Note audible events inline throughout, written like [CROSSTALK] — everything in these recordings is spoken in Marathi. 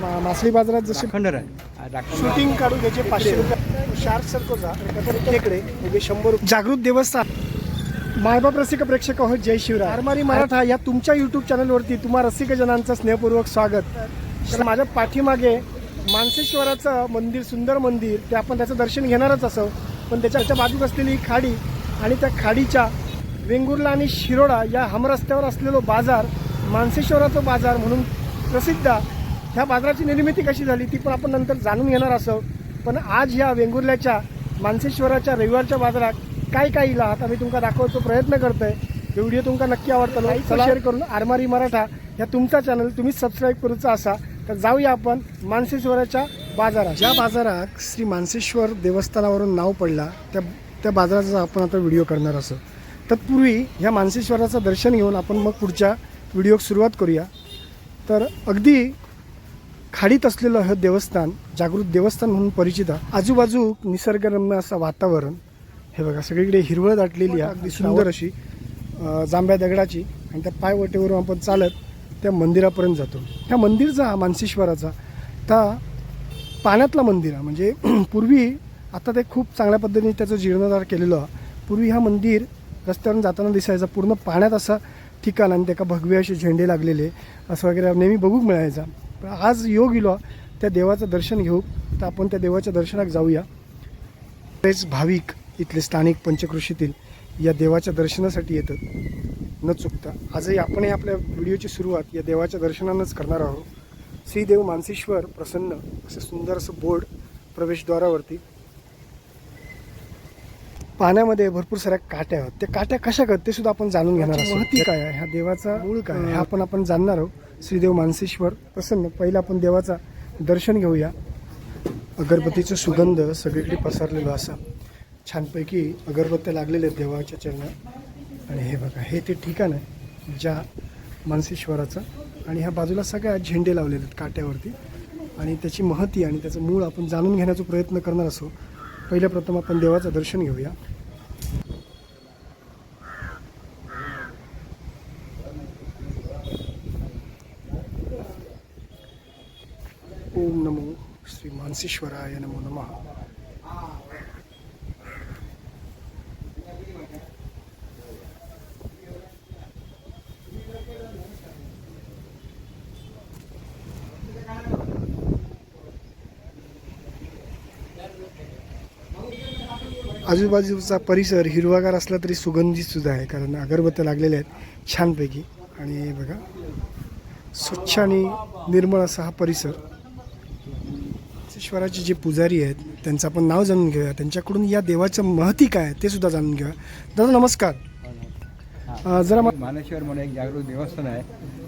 मा- मासळी बाजारात जसे राखंडर आहे शूटिंग काढून त्याचे पाचशे रुपये. शार्क सर्कोचा इकडे म्हणजे शंभर रुपये. जागृत देवस्थान. मायबाप रसिक प्रेक्षक हो जय शिवराय. आरमारी मराठा या तुमच्या युट्यूब चॅनलवरती तुम्हा रसिक जनांचं स्नेहपूर्वक स्वागत. तर माझ्या पाठीमागे मानसेश्वराचं मंदिर सुंदर मंदिर ते आपण त्याचं दर्शन घेणारच असो पण त्याच्या त्याच्या बाजूक असलेली ही खाडी आणि त्या खाडीच्या वेंगुर्ला आणि शिरोडा या हमरस्त्यावर असलेलो बाजार मानसेश्वराचा बाजार म्हणून प्रसिद्ध ह्या बाजाराची निर्मिती कशी झाली ती पण आपण नंतर जाणून घेणार असो. पण आज ह्या वेंगुर्ल्याच्या मानसेश्वराच्या रविवारच्या बाजारात काय काय इला आता मी तुमका दाखवतो प्रयत्न करतोय. हे व्हिडिओ तुमका नक्की आवडतो. शेअर करून आरमारी मराठा ह्या तुमचा चॅनल तुम्ही सबस्क्राईब करूचा असा. तर जाऊया आपण मानसेश्वराच्या बाजारात. ज्या बाजारात श्री मानसेश्वर देवस्थानावरून नाव पडला त्या त्या बाजाराचा आपण आता व्हिडिओ करणार असो. तत्पूर्वी ह्या मानसेश्वराचं दर्शन घेऊन आपण मग पुढच्या व्हिडिओ सुरुवात करूया. तर अगदी खाडीत असलेलं हे देवस्थान जागृत देवस्थान म्हणून परिचित आहे. आजूबाजू निसर्गरम्य असं वातावरण हे बघा सगळीकडे हिरवळ दाटलेली आहे अगदी सुंदर अशी जांभ्या दगडाची आणि त्या पायवटेवरून आपण चालत त्या मंदिरापर्यंत जातो. ह्या मंदिरचा हा मानसेश्वराचा त्या पाण्यातला मंदिर आहे. म्हणजे [CLEARS THROAT] पूर्वी आता ते खूप चांगल्या पद्धतीने त्याचं जीर्णोद्धार केलेलं आहे. पूर्वी हा मंदिर रस्त्यावरून जाताना दिसायचा पूर्ण पाण्यात असं ठिकाण आणि त्याका भगवे असे झेंडे लागलेले असं वगैरे नेहमी बघूक मिळायचा. आज योग इलो त्या देवाचं दर्शन घेऊ. तर आपण त्या देवाच्या दर्शनाक जाऊया. बरेच भाविक इथले स्थानिक पंचकृषीतील या देवाच्या दर्शनासाठी येतात. न चुकता. आजही आपणही आपल्या व्हिडिओची सुरुवात या देवाच्या दर्शनानंच करणार आहोत. श्रीदेव मानसेश्वर प्रसन्न असं सुंदर असं बोर्ड प्रवेशद्वारावरती. पाण्यामध्ये भरपूर साऱ्या काट्या आहेत. त्या काट्या कशा करत ते सुद्धा आपण जाणून घेणार आहोत. महती काय आहे? ह्या देवाचा मूळ काय आहे? हे आपण आपण जाणणार आहोत. श्रीदेव मानसेश्वर प्रसन्न. पहिला आपण देवाचा दर्शन घेऊया. अगरबत्तीचा सुगंध सगळीकडे पसरलेला असा. छानपैकी अगरबत्त्या लागलेल्या आहेत देवाच्या चरणात. आणि हे बघा हे ते ठिकाण आहे ज्या मानसेश्वराचं. आणि ह्या बाजूला सगळ्या झेंडे लावलेले आहेत काट्यावरती. आणि त्याची महती आणि त्याचं मूळ आपण जाणून घेण्याचा प्रयत्न करणार असो. पहिल्या प्रथम आपण देवाचं दर्शन घेऊया ओम नमो श्री नमो नमः आजूबाजूचा परिसर हिरवागार असला तरी सुगंधित सुद्धा आहे कारण अगरबत्त्या लागलेल्या आहेत छानपैकी. आणि बघा स्वच्छ आणि निर्मळ असा हा परिसर. ईश्वराचे जे पुजारी आहेत त्यांचं आपण नाव जाणून घेऊया. त्यांच्याकडून या देवाचं महती काय ते सुद्धा जाणून घेऊया. दादा नमस्कार. अं, जरा मा- मानेश्वर म्हणून एक जागृत देवस्थान आहे.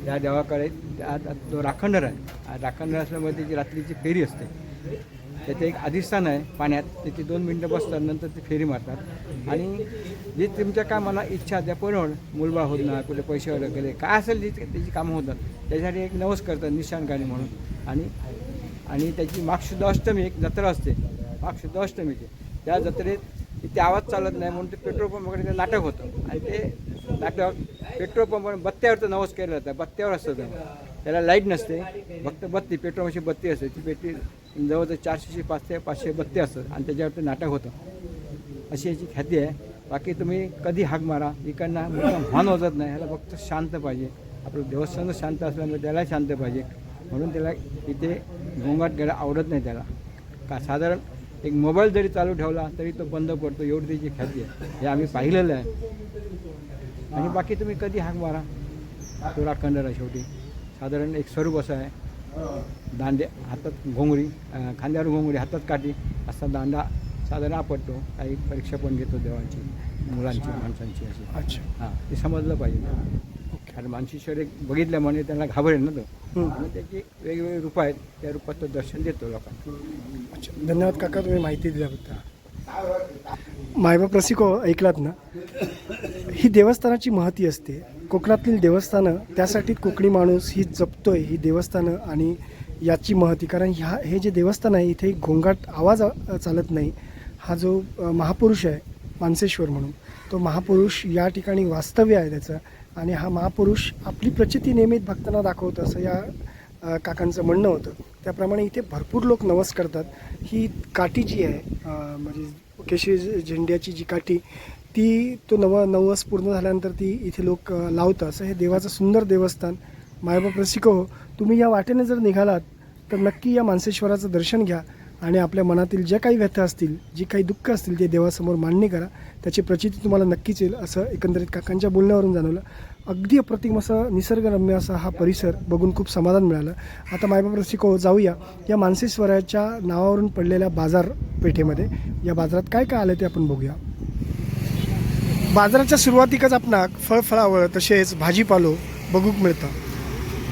त्या देवाकडे आज तो राखंडर आहे. आज राखंडर असल्यामुळे त्याची रात्रीची फेरी असते. त्याचं एक अधिष्ठान आहे पाण्यात. त्याची दोन मिनटं बसतात नंतर ते फेरी मारतात. आणि जे तुमच्या काय मला इच्छा त्या पूर्ण मुलबाळ होत ना कुठे पैसे वगैरे काय असेल जी त्याची कामं होतात त्याच्यासाठी एक नवस करतात निशाण गाणी म्हणून. आणि आणि त्याची मागशुद्ध अष्टमी एक जत्रा असते. मागशुद्ध अष्टमीची. त्या जत्रेत इथे आवाज चालत नाही म्हणून ते पेट्रोल पंपाकडे ते नाटक होतं. आणि ते नाटक पेट्रोल पंप बत्त्यावरचं नवस केलं जातं बत्त्यावर असतं ते. त्याला लाइट नसते. फक्त बत्ती पेट्रोल बत्ती असते. ती पेटी जवळजवळ चारशेशे पाचशे पाचशे बत्ती असतात. आणि त्याच्यावरती नाटक होतं. अशी याची ख्याती आहे. बाकी तुम्ही कधी हाक मारा इकडनं मुद्दाम हॉर्न वाजत नाही. ह्याला फक्त शांत पाहिजे. आपलं देवस्थान शांत असल्यामुळे त्याला शांत पाहिजे. म्हणून त्याला इथे गोंगाट घ्यायला आवडत नाही त्याला. का साधारण एक मोबाईल जरी चालू ठेवला तरी तो बंद पडतो एवढी त्याची ख्याती आहे. हे आम्ही पाहिलेलं आहे. आणि बाकी तुम्ही कधी हाक मारा? तो राखंडर शेवटी. साधारण एक स्वरूप असं आहे. दांडे हातात घोंगडी अं, खांद्यावर घोंगडी हातात काठी असा दांडा साधारण आपटतो काही परीक्षा पण घेतो देवांची मुलांची माणसांची अशी. अच्छा. हां ते समजलं पाहिजे. कारण मानसीश्वर एक बघितल्यामुळे त्यांना घाबरेल ना तो. आणि त्याची वेगवेगळी रूप आहेत त्या रूपात तो दर्शन देतो लोकांना. अच्छा धन्यवाद काका तुम्ही माहिती दिल्याबद्दल मायबाप रसिको ऐकलात ना? ही देवस्थानाची महती असते. कोकणातील देवस्थानं त्यासाठी कोकणी माणूस ही जपतोय ही देवस्थानं आणि याची महती. कारण ह्या हे जे देवस्थान आहे इथे घोंगाट आवाज चालत नाही. हा जो महापुरुष आहे मानसेश्वर म्हणून तो महापुरुष या ठिकाणी वास्तव्य आहे त्याचं. आणि हा महापुरुष आपली प्रचिती नियमित भक्तांना दाखवत असं या काकांचं म्हणणं होतं. त्याप्रमाणे इथे भरपूर लोक नवस करतात. ही काठी जी आहे म्हणजे केशरी झेंड्याची जी काठी ती तो नव नवस पूर्ण झाल्यानंतर ती इथे लोक लावतात. असं हे देवाचं सुंदर देवस्थान मायबाप रसिको हो. तुम्ही या वाटेने जर निघालात तर नक्की या मानसेश्वराचं दर्शन घ्या. आणि आपल्या मनातील ज्या काही व्यथा असतील जी काही दुःख असतील ते देवासमोर मांडणी करा त्याची प्रचिती तुम्हाला नक्कीच येईल असं एकंदरीत काकांच्या बोलण्यावरून जाणवलं. अगदी अप्रतिम असं निसर्गरम्य असा हा परिसर बघून खूप समाधान मिळालं. आता मायबाप रसिको जाऊया या मानसेश्वराच्या नावावरून पडलेल्या बाजारपेठेमध्ये या बाजारात काय काय आलं ते आपण बघूया. बाजाराच्या सुरुवातीकच आपणाक फळफळावळ तसेच भाजीपालो बघूक मिळतं.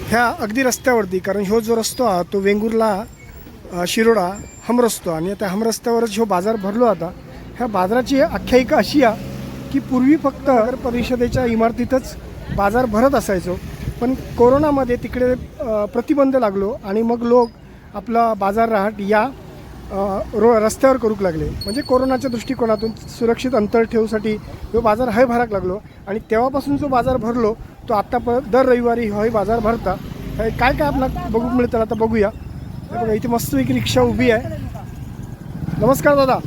ह्या अगदी रस्त्यावरती कारण ह्यो जो रस्तो हा तो वेंगुर्ला शिरोडा हमरस्तो. आणि त्या हमरस्त्यावरच रस्त्यावरच बाजार भरलो आता ह्या बाजाराची आख्यायिका अशी आहे की पूर्वी फक्त नगर परिषदेच्या इमारतीतच बाजार भरत असायचो. पण कोरोनामध्ये तिकडे प्रतिबंध लागलो आणि मग लोक आपला बाजार रहाट या रो रस्त्यावर करूक लागले. म्हणजे कोरोनाच्या दृष्टिकोनातून सुरक्षित अंतर ठेवूसाठी तो बाजार हय भराक लागलो. आणि तेव्हापासून जो बाजार भरलो तो आत्ता दर रविवारी हय बाजार भरता. हे काय काय आपल्याला बघूक मिळतं आता बघूया. बघा इथे मस्त एक रिक्षा उभी आहे. नमस्कार दादा.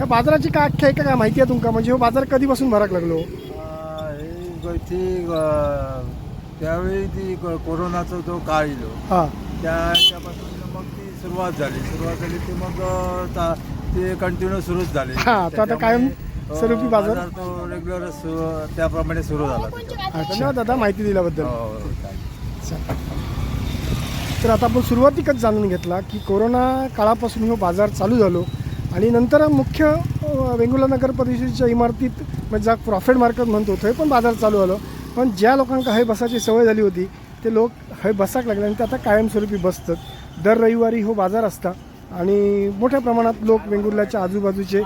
या बाजाराची काय आख्यायिका काय माहिती आहे तुमका? म्हणजे हो बाजार कधीपासून भराक लागलो? हे अ, त्यावेळी ती को- कोरोनाचा जो काळ इलो हां. त्या त्यापासून मग ती सुरुवात झाली. सुरुवात झाली ती मग ता- ते कंटिन्यू सुरूच झाले. हा, तो आता कायम त्याच्यामुळे, अ, स्वरूपी बाजार. तो रेग्युलर त्याप्रमाणे सुरू झाला. धन्यवाद दादा माहिती दिल्याबद्दल. हो, हो, चालेल. तर आता आपण सुरुवातीकच जाणून घेतला की कोरोना काळापासून हो बाजार चालू झालो आणि नंतर मुख्य वेंगुला वेंगुर्ला नगर परिषदेच्या इमारतीत म्हणजे जा प्रॉफिट मार्केट म्हणतो थंय पण बाजार चालू झालो. पण ज्या लोकांका हे बसाची सवय झाली होती ते लोक हय बसाक लागले आणि ते आता कायमस्वरूपी बसतात. दर रविवारी हो बाजार असता आणि मोठ्या प्रमाणात लोक वेंगुर्ल्याच्या आजूबाजूचे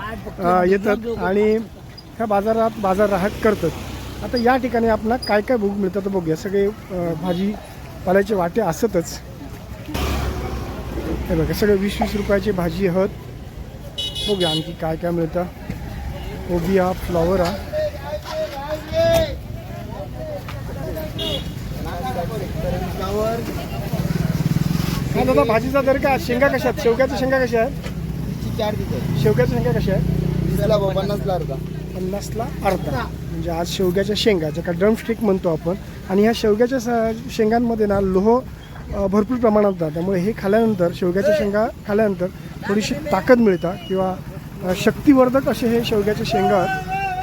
येतात आणि ह्या बाजारात बाजार राहत करतात. आता या ठिकाणी आपल्याला काय काय भूक मिळतात बघूया. सगळे भाजी भाजीपाल्याचे वाटे असतच. हे बघा सगळे वीस वीस रुपयाची भाजी आहोत. बघूया आणखी काय काय मिळतं. कोबी हा फ्लॉवर हा. दादा भाजीचा दर काय शेंगा कशा आहेत? शेवग्याच्या शेंगा कशा आहेत? शेवग्याच्या शेंगा कशा आहेत? त्याला पन्नास ला अर्धा. पन्नासला अर्धा. म्हणजे आज शेवग्याच्या शेंगा ज्या का ड्रमस्टिक म्हणतो आपण. आणि ह्या शेवग्याच्या शेंगांमध्ये ना लोह भरपूर प्रमाणात जातात त्यामुळे हे खाल्यानंतर शेवग्याच्या शेंगा खाल्यानंतर थोडीशी ताकद मिळतात किंवा शक्तिवर्धक असे हे शेवग्याचे शेंगा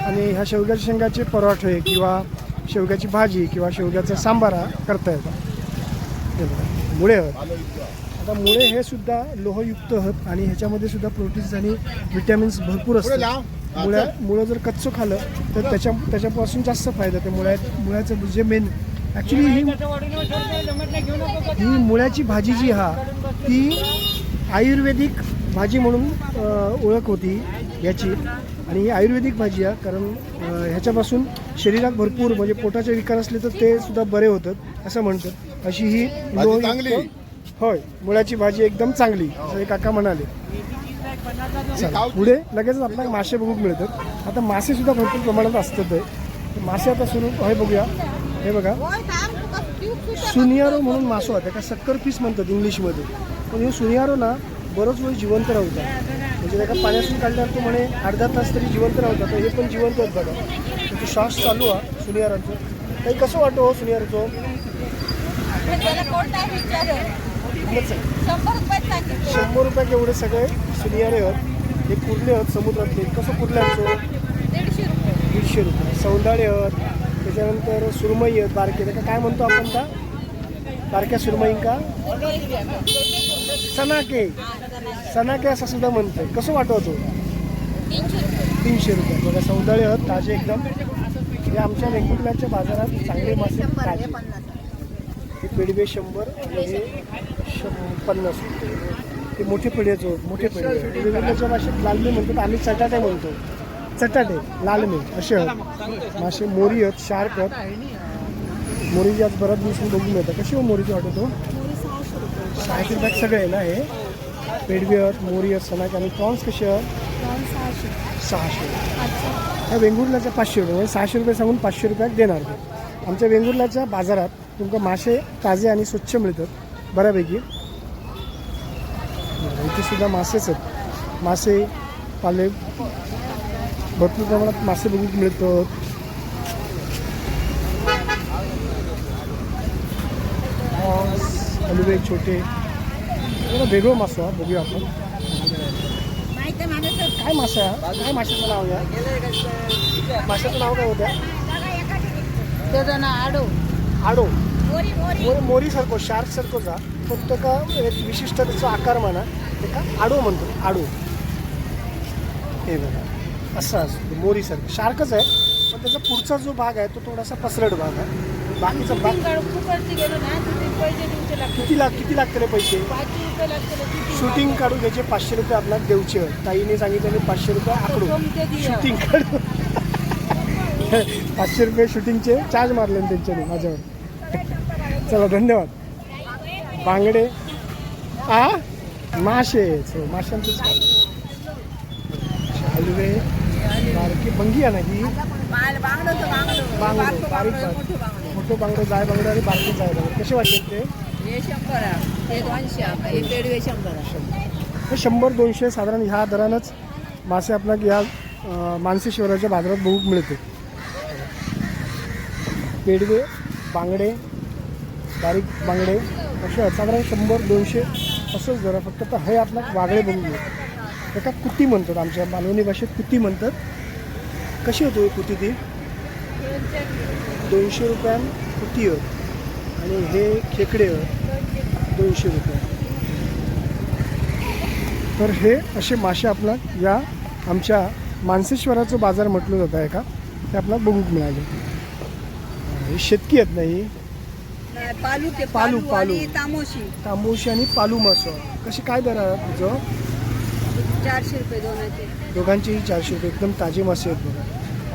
आणि ह्या शेवग्याच्या शेंगाचे पराठे किंवा शेवग्याची भाजी किंवा शेवग्याचा सांबारा करता येतात. हे मुळे आहेत. आता मुळे हे सुद्धा लोहयुक्त आहेत आणि ह्याच्यामध्ये सुद्धा प्रोटीन्स आणि विटॅमिन्स भरपूर असतात. मुळ्या मुळं जर कच्चं खाल्लं तर त्याच्या त्याच्यापासून जास्त फायदा ते मुळ्या मुळ्याचं जे मेन ॲक्च्युली ही ही मुळ्याची भाजी जी हा ती आयुर्वेदिक भाजी म्हणून ओळख होती याची. आणि ही आयुर्वेदिक भाजी आहे कारण ह्याच्यापासून शरीरात भरपूर म्हणजे पोटाचे विकार असले तर ते सुद्धा बरे होतात असं म्हणतात. अशी ही चांगली. होय मुळ्याची भाजी एकदम चांगली असं हे काका म्हणाले. चला, पुढे लगेचच आपल्याला मासे बघूक मिळतात. आता मासे सुद्धा भरपूर प्रमाणात असतात. मासे आता सुरू हे बघूया. हे बघा. सुनियारो म्हणून मासो आहे त्याका सक्कर पीस म्हणतात इंग्लिशमध्ये. पण हे सुनियारो ना बरोच वेळ जिवंत राहतात म्हणजे त्याका पाण्यातून काढल्यावर तो म्हणे अर्धा तास तरी जिवंत राहतात तर हे पण जिवंत आहेत बघा. त्याचं श्वास चालू आहे सुनियारांचं. काही कसं वाटतो हो सुनियारचं? त्याला शंभर रुपयात एवढे सगळे सुनियारे आहेत. हे कुर्ले आहेत समुद्रातले. कसं कुर्ल्यांचं दीडशे रुपये. दीडशे रुपये. सौंदाळे आहेत. त्याच्यानंतर सुरमई आहेत बारके. त्या काय म्हणतो आपण का बारक्या सुरमई का सनाके सनाके असं सुद्धा म्हणतोय. कसं वाटवतो? तीनशे रुपये. बघा सौंदाळे आहेत ताजे एकदम. हे आमच्या वेगवेगळ्याच्या बाजारात चांगले मासे ताजे. हे पिडवे शंभर आणि हे शं- पन्नास रुपये. ते मोठे पेढ्याचं मोठे पेढे वेगवेगळ्याच्या भाषेत लालमे म्हणतात आम्ही चटाटे म्हणतो. चटाटे लालमे असे आहेत. मासे मोरी आहेत शार्क आहेत. मोरीची आज बऱ्याच दिवसांनी बघून मिळतात. कशी हो मोरीची वाटतो सहाशे रुपयात सगळे आहे ना हे? पेडवे आहेत मोरी आहेत सनाक आणि प्रॉन्स कसे आहेत? सहाशे. ह्या वेंगुर्ल्याच्या पाचशे रुपये म्हणजे सहाशे रुपये सांगून पाचशे रुपयात देणार ते आमच्या वेंगुर्ल्याच्या बाजारात तुमका मासे ताजे आणि स्वच्छ मिळतात बऱ्यापैकी. इथे सुद्धा मासेच आहेत. मासे पाले भरपूर प्रमाणात मासे बघूक मिळतात हलवे छोटे. जरा वेगळं मासा हा बघूया आपण. काय मासा काय माशाचं नाव आहे? माशाचं नाव काय होत्या त्याचं ना आडो. आडो मोरी मोरी मोरीसारखं शार्कसारखं जा. फक्त का एक विशिष्ट त्याचा आकार म्हणा. ते का आडो म्हणतो आडो. हे बघा. असं असतो मोरीसारखं. शार्कच आहे पण त्याचा पुढचा जो भाग आहे तो थोडासा पसरट भाग आहे. बाकीचा भाग किती लाग किती लागते पैसे? शूटिंग काढून घ्यायचे पाचशे रुपये आपल्याला देऊचे. ताईने सांगितलं पाचशे रुपये आकडू शूटिंग काढून. पाचशे रुपये शूटिंगचे चार्ज मारले त्यांच्याने माझ्यावर. चला धन्यवाद. बांगडे. आ? मासे. हो, माशांचंच हलवे. बारकी बंगी आहे ना ही? बांगडो बारीक मोठं बांगडं. जाय बांगडं आणि बारकी जाय बांगडं. कसे वाटते ते? हे शंभर हे दोनशे हे पेडवे शंभर हे दोनशे साधारण ह्या दरानंच मासे आपल्याला या अं, मानसी बाजारात बघू मिळते पेडवे बांगडे बारीक बांगडे असे. साधारण शंभर दोनशे असंच जरा फक्त. तर हे आपला वागळे बघू मिळते एका कुटी म्हणतात आमच्या मालवणी भाषेत कुटी म्हणतात. कशी होतो ही कुटी ती? दोनशे रुपयां कुटी आहेत आणि हे खेकडे आहेत दोनशे रुपये. तर हे असे मासे आपला या आमच्या मानसेश्वराचं बाजार म्हटलं जातं आहे का? ते आपल्याला बघूक मिळाले. हे शेतकी आहेत नाही पालू पालू, पालू. तामोशी. तांबूशी आणि पालू मासं. कशी काय दर आहे तुझं? चारशे रुपये दोनाचे. दोघांचेही चारशे रुपये एकदम ताजे मासे आहेत बघा.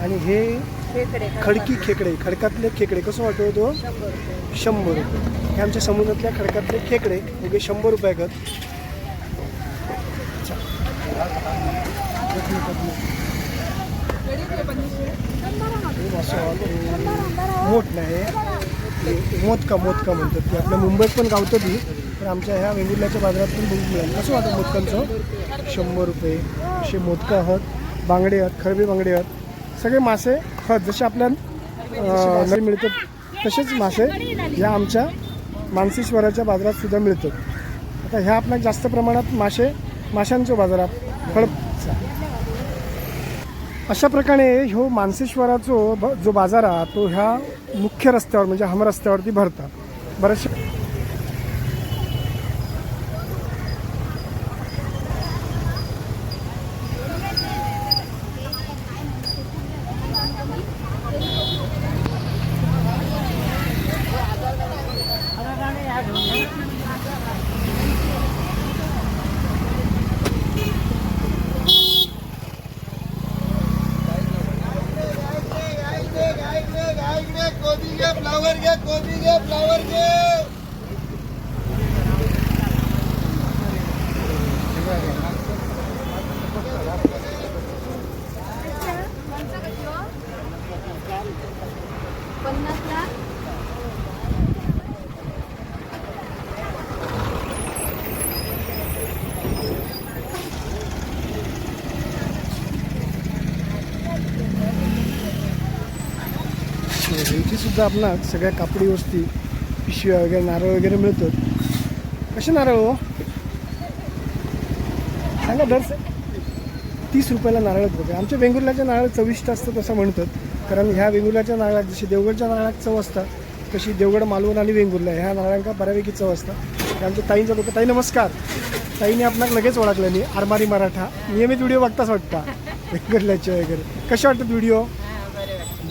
आणि हे खेकडे खडकी. खेकडे खडकातले खेकडे कसं वाटतो तो शंभर रुपये. शंभर रुपये. हे आमच्या समुद्रातल्या खडकातले खेकडे ओके शंभर रुपये आहेत. मोठ नाही. मोदका मोदका म्हणतात ती. आपल्या मुंबईत पण गावतं ती पण आमच्या ह्या वेंगुर्ल्याच्या बाजारात पण बघू मिळेल. कसं वाटतं मोदकांचं? शंभर रुपये असे मोदकं आहात बांगडे आहेत खरबे बांगडे आहेत. सगळे मासे आहेत जसे आपल्या अं, मिळतात तसेच मासे या आमच्या मानसेश्वराच्या बाजारात सुद्धा मिळतात. आता ह्या आपल्या जास्त प्रमाणात मासे माशांच्या बाजारात फळ अशा प्रकारे ह्यो मानसेश्वराचो ब- जो बाजार हा तो ह्या मुख्य रस्त्यावर म्हणजे हम रस्त्यावरती भरतात. बरेचसे फ्लावर घे कोबी घे फ्लावर घे पन्नासला म्हणजे ह्यांचीसुद्धा सुद्धा सगळ्या कापडी वस्ती पिशव्या वगैरे नारळ वगैरे मिळतात. कसे नारळ हो? सांगा दर तीस रुपयाला नारळ बघा. आमच्या वेंगुर्ल्याच्या नारळ चविष्ट असतात असं म्हणतात. कारण ह्या वेंगुर्ल्याच्या नारळात जशी देवगडच्या नारळात चव असतात तशी देवगड मालवण आणि वेंगुर्ला ह्या नारळांका बऱ्यापैकी चव असतात. आमच्या ताईंचा लोक ताई नमस्कार. ताईने आपणाक लगेच ओळखलं नाही. आरमारी मराठा. नियमित व्हिडिओ बघताच वाटता. वेंगुर्ल्याचे वगैरे. कसे वाटतात व्हिडिओ?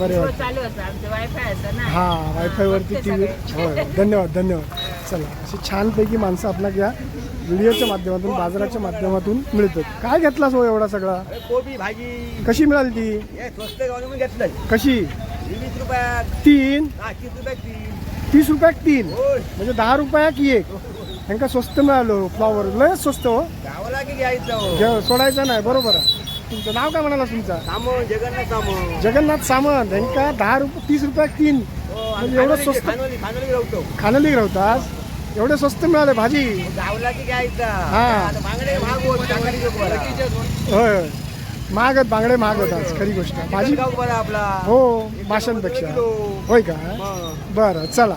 बरे चालू होतं. आमचं वायफाय असं ना. हां वायफायवरती टी व्ही होय धन्यवाद धन्यवाद. चला अशी छानपैकी माणसं आपल्याला या व्हिडिओच्या माध्यमातून बाजाराच्या माध्यमातून मिळतात. काय घेतलास हो एवढा सगळा? कोबी भाजी. कशी मिळाली ती? हे स्वस्त गावून मी घेतलंय. कशी? वीस रुपयात. तीन? हा तीस रुपयात तीन. तीस रुपयाक तीन? होय. म्हणजे दहा रुपयाक एक. त्यांका स्वस्त मिळालो फ्लॉवर लय स्वस्त हो. गावाला की घ्यायचं घे- सोडायचं नाही बरोबर आहे. तुमचं नाव काय म्हणाला तुमचा? सामो जगन्नाथ सामो. जगन्नाथ सामंत. यांका दहा रुपये तीस रुपयाक तीन. हो, म्हणजे एवढं स्वस्त खानोली खानोली राहतो खानली राहतात एवढे स्वस्त मिळाले भाजी? घ्यायचा हा. बांगडे होत बरा होय होय. महाग आहेत बांगडे महाग होतात खरी गोष्ट. भाजी आपला. हो माशांपेक्षा. होय का? बरं चला.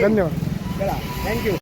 धन्यवाद. थँक्यू